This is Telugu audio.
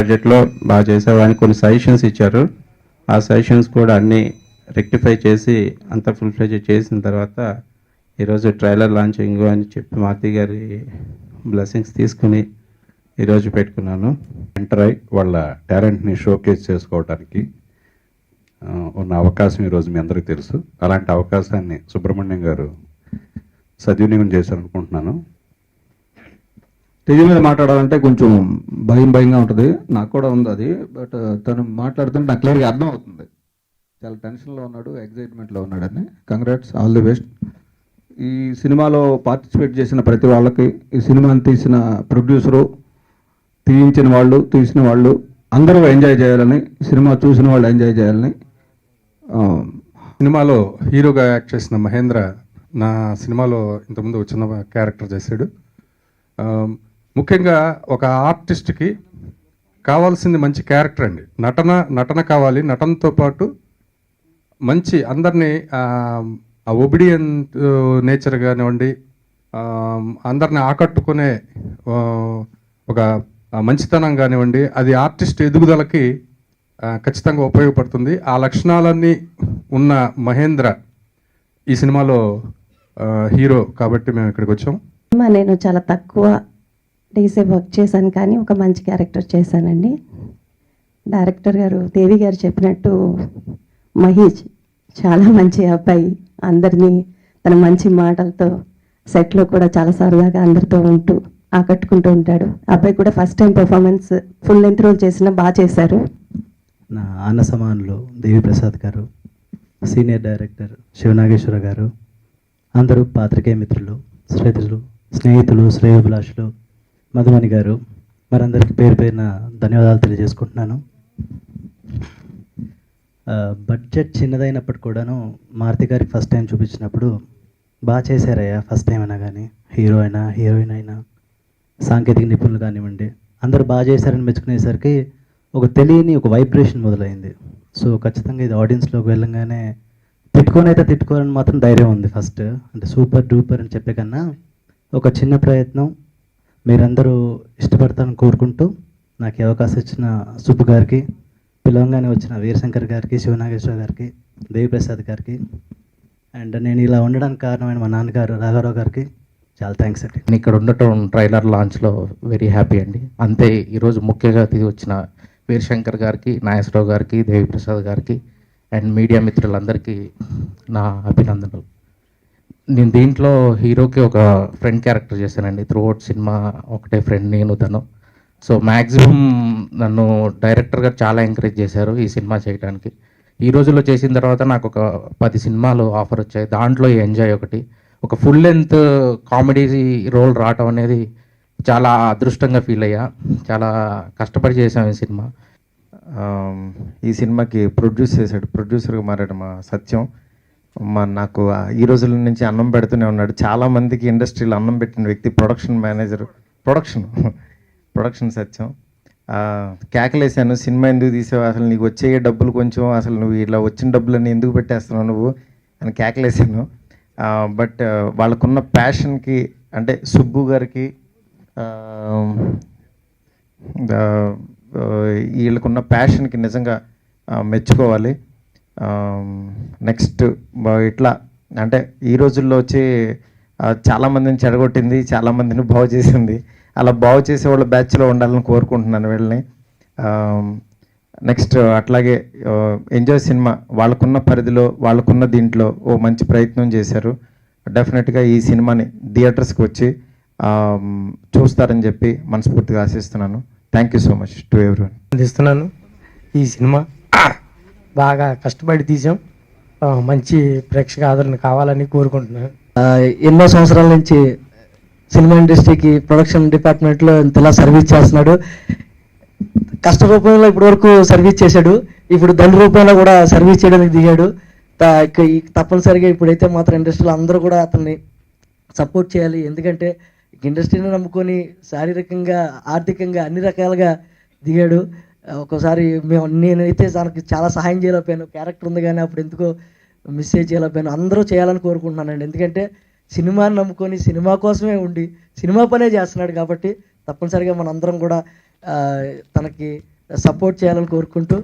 బడ్జెట్లో బాగా చేసావు అని కొన్ని సజెషన్స్ ఇచ్చారు. ఆ సజెషన్స్ కూడా అన్నీ రెక్టిఫై చేసి అంత ఫుల్ ఫ్లెజ్ చేసిన తర్వాత ఈరోజు ట్రైలర్ లాంచింగ్ అని చెప్పి మారుతి గారి బ్లెస్సింగ్స్ తీసుకుని ఈరోజు పెట్టుకున్నాను. ఎంటర్ అయి వాళ్ళ టాలెంట్ని షోకేస్ చేసుకోవడానికి ఉన్న అవకాశం ఈరోజు మీ అందరికీ తెలుసు. అలాంటి అవకాశాన్ని సుబ్రహ్మణ్యం గారు సద్వినియోగం చేశారనుకుంటున్నాను. స్టేజ్ మీద మాట్లాడాలంటే కొంచెం భయం భయంగా ఉంటుంది. నాకు కూడా ఉంది అది. బట్ uh, తను మాట్లాడుతుంటే నాకు క్లియర్గా అర్థం అవుతుంది చాలా టెన్షన్లో ఉన్నాడు ఎగ్జైట్మెంట్లో ఉన్నాడని కంగ్రాట్స్ ఆల్ ది బెస్ట్ ఈ సినిమాలో పార్టిసిపేట్ చేసిన ప్రతి వాళ్ళకి ఈ సినిమాని తీసిన ప్రొడ్యూసరు తీయించిన వాళ్ళు తీసిన వాళ్ళు అందరూ ఎంజాయ్ చేయాలని సినిమా చూసిన వాళ్ళు ఎంజాయ్ చేయాలని um, సినిమాలో హీరోగా యాక్ట్ చేసిన మహేంద్ర నా సినిమాలో ఇంతకుముందు చిన్న క్యారెక్టర్ చేశాడు. Um, ముఖ్యంగా ఒక ఆర్టిస్ట్కి కావాల్సింది మంచి క్యారెక్టర్ అండి. నటన నటన కావాలి. నటనతో పాటు మంచి అందరినీ ఆ ఒబిడియంట్ నేచర్ కానివ్వండి అందరిని ఆకట్టుకునే ఒక మంచితనం కానివ్వండి అది ఆర్టిస్ట్ ఎదుగుదలకి ఖచ్చితంగా ఉపయోగపడుతుంది. ఆ లక్షణాలన్నీ ఉన్న మహేంద్ర ఈ సినిమాలో హీరో కాబట్టి మేము ఇక్కడికి వచ్చాం. నేను చాలా తక్కువ డేసే వర్క్ చేశాను కానీ ఒక మంచి క్యారెక్టర్ చేశానండి. డైరెక్టర్ గారు దేవి గారు చెప్పినట్టు మహేష్ చాలా మంచి అబ్బాయి. అందరినీ తన మంచి మాటలతో సెట్లో కూడా చాలా సరదాగా అందరితో ఉంటూ ఆకట్టుకుంటూ ఉంటాడు. అబ్బాయి కూడా first time performance full length role చేసినా బాగా చేశారు. నా అన్న సమానులు దేవిప్రసాద్ గారు సీనియర్ డైరెక్టర్ శివనాగేశ్వర గారు అందరూ పాత్రికేయ మిత్రులు శ్రేతులు స్నేహితులు శ్రేయోభిలాషులు మధుమణి గారు మరందరికీ పేరు పేరున ధన్యవాదాలు తెలియజేసుకుంటున్నాను. బడ్జెట్ చిన్నదైనప్పటికి కూడాను మారుతి గారికి ఫస్ట్ టైం చూపించినప్పుడు బాగా చేశారయ్యా ఫస్ట్ టైం అయినా కానీ హీరో అయినా హీరోయిన్ అయినా సాంకేతిక నిపుణులు కానివ్వండి అందరూ బాగా చేశారని మెచ్చుకునేసరికి ఒక తెలియని ఒక వైబ్రేషన్ మొదలైంది. సో ఖచ్చితంగా ఇది ఆడియన్స్లోకి వెళ్ళంగానే తిట్టుకొని అయితే తిట్టుకోవాలని మాత్రం ధైర్యం ఉంది ఫస్ట్. అంటే సూపర్ డూపర్ అని చెప్పే కన్నా ఒక చిన్న ప్రయత్నం మీరందరూ ఇష్టపడతారని కోరుకుంటూ నాకు ఈ అవకాశం ఇచ్చిన సుబ్బు గారికి పిలవంగానే వచ్చిన వీరశంకర్ గారికి శివనాగేశ్వర గారికి దేవిప్రసాద్ గారికి అండ్ నేను ఇలా ఉండడానికి కారణమైన మా నాన్నగారు రాఘారావు గారికి చాలా థ్యాంక్స్ అండి. నేను ఇక్కడ ఉండటం ట్రైలర్ లాంచ్లో వెరీ హ్యాపీ అండి. అంతే ఈరోజు ముఖ్యంగా తిరిగి వచ్చిన వీరశంకర్ గారికి నాగేశ్వరరావు గారికి దేవిప్రసాద్ గారికి అండ్ మీడియా మిత్రులందరికీ నా అభినందనలు. నేను దీంట్లో హీరోకి ఒక ఫ్రెండ్ క్యారెక్టర్ చేశానండి. త్రూ అవుట్ సినిమా ఒకటే ఫ్రెండ్ నేను తను. సో మ్యాక్సిమం నన్ను డైరెక్టర్ గారు చాలా ఎంకరేజ్ చేశారు ఈ సినిమా చేయడానికి ఈ రోజుల్లో చేసిన తర్వాత నాకు ఒక పది సినిమాలు ఆఫర్ వచ్చాయి. దాంట్లో ఈ ఎంజాయ్ ఒకటి. ఒక ఫుల్ లెంత్ కామెడీ రోల్ రావటం అనేది చాలా అదృష్టంగా ఫీల్ అయ్యా. చాలా కష్టపడి చేశాం ఈ సినిమా. ఈ సినిమాకి ప్రొడ్యూస్ చేశాడు. ప్రొడ్యూసర్గా మారాడు మా సత్యం. మా నాకు ఈ రోజుల నుంచి అన్నం పెడుతూనే ఉన్నాడు. చాలా మందికి ఇండస్ట్రీలో అన్నం పెట్టిన వ్యక్తి ప్రొడక్షన్ మేనేజర్ ప్రొడక్షన్ ప్రొడక్షన్ సత్యం. ఆ, కేకలేసాను సినిమా ఎందుకు తీసావు? అసలు నీకు వచ్చే డబ్బులు కొంచెం అసలు నువ్వు ఇలా వచ్చిన డబ్బులన్నీ ఎందుకు పెట్టేస్తున్నావు నువ్వు? అని కేకలేసాను బట్ వాళ్ళకున్న ప్యాషన్కి అంటే సుబ్బు గారికి వీళ్ళకున్న ప్యాషన్కి నిజంగా మెచ్చుకోవాలి. నెక్స్ట్ ఇట్లా అంటే ఈ రోజుల్లో వచ్చి చాలామందిని చెడగొట్టింది చాలామందిని బాగు చేసింది. అలా బాగు చేసే వాళ్ళ బ్యాచ్లో ఉండాలని కోరుకుంటున్నాను వీళ్ళని. నెక్స్ట్ అట్లాగే ఎంజాయ్ సినిమా వాళ్ళకున్న పరిధిలో వాళ్ళకున్న దీంట్లో ఓ మంచి ప్రయత్నం చేశారు. డెఫినెట్గా ఈ సినిమాని థియేటర్స్కి వచ్చి చూస్తారని చెప్పి మనస్ఫూర్తిగా ఆశిస్తున్నాను. Thank you so much to everyone. అందిస్తున్నాను. ఈ సినిమా బాగా కష్టపడి తీసాం. మంచి ప్రేక్షక ఆదరణ కావాలని కోరుకుంటున్నాను. ఎన్నో సంవత్సరాల నుంచి సినిమా ఇండస్ట్రీకి ప్రొడక్షన్ డిపార్ట్మెంట్లో ఇంతలా సర్వీస్ చేస్తున్నాడు. కష్ట రూపంలో ఇప్పటి వరకు సర్వీస్ చేశాడు. ఇప్పుడు దండ రూపంలో కూడా సర్వీస్ చేయడానికి దిగాడు. తప్పనిసరిగా ఇప్పుడైతే మాత్రం ఇండస్ట్రీలో అందరూ కూడా అతన్ని సపోర్ట్ చేయాలి. ఎందుకంటే ఇండస్ట్రీని నమ్ముకొని శారీరకంగా ఆర్థికంగా అన్ని రకాలుగా దిగాడు. ఒక్కోసారి మేము నేనైతే దానికి చాలా సహాయం చేయలేకపోయాను. క్యారెక్టర్ ఉంది కానీ అప్పుడు ఎందుకో మిస్సేజ్ చేయలేకపోయాను. అందరూ చేయాలని కోరుకుంటున్నానండి. ఎందుకంటే సినిమాని నమ్ముకొని సినిమా కోసమే ఉండి సినిమా పనే చేస్తున్నాడు కాబట్టి తప్పనిసరిగా మనందరం కూడా తనకి సపోర్ట్ చేయాలని కోరుకుంటూ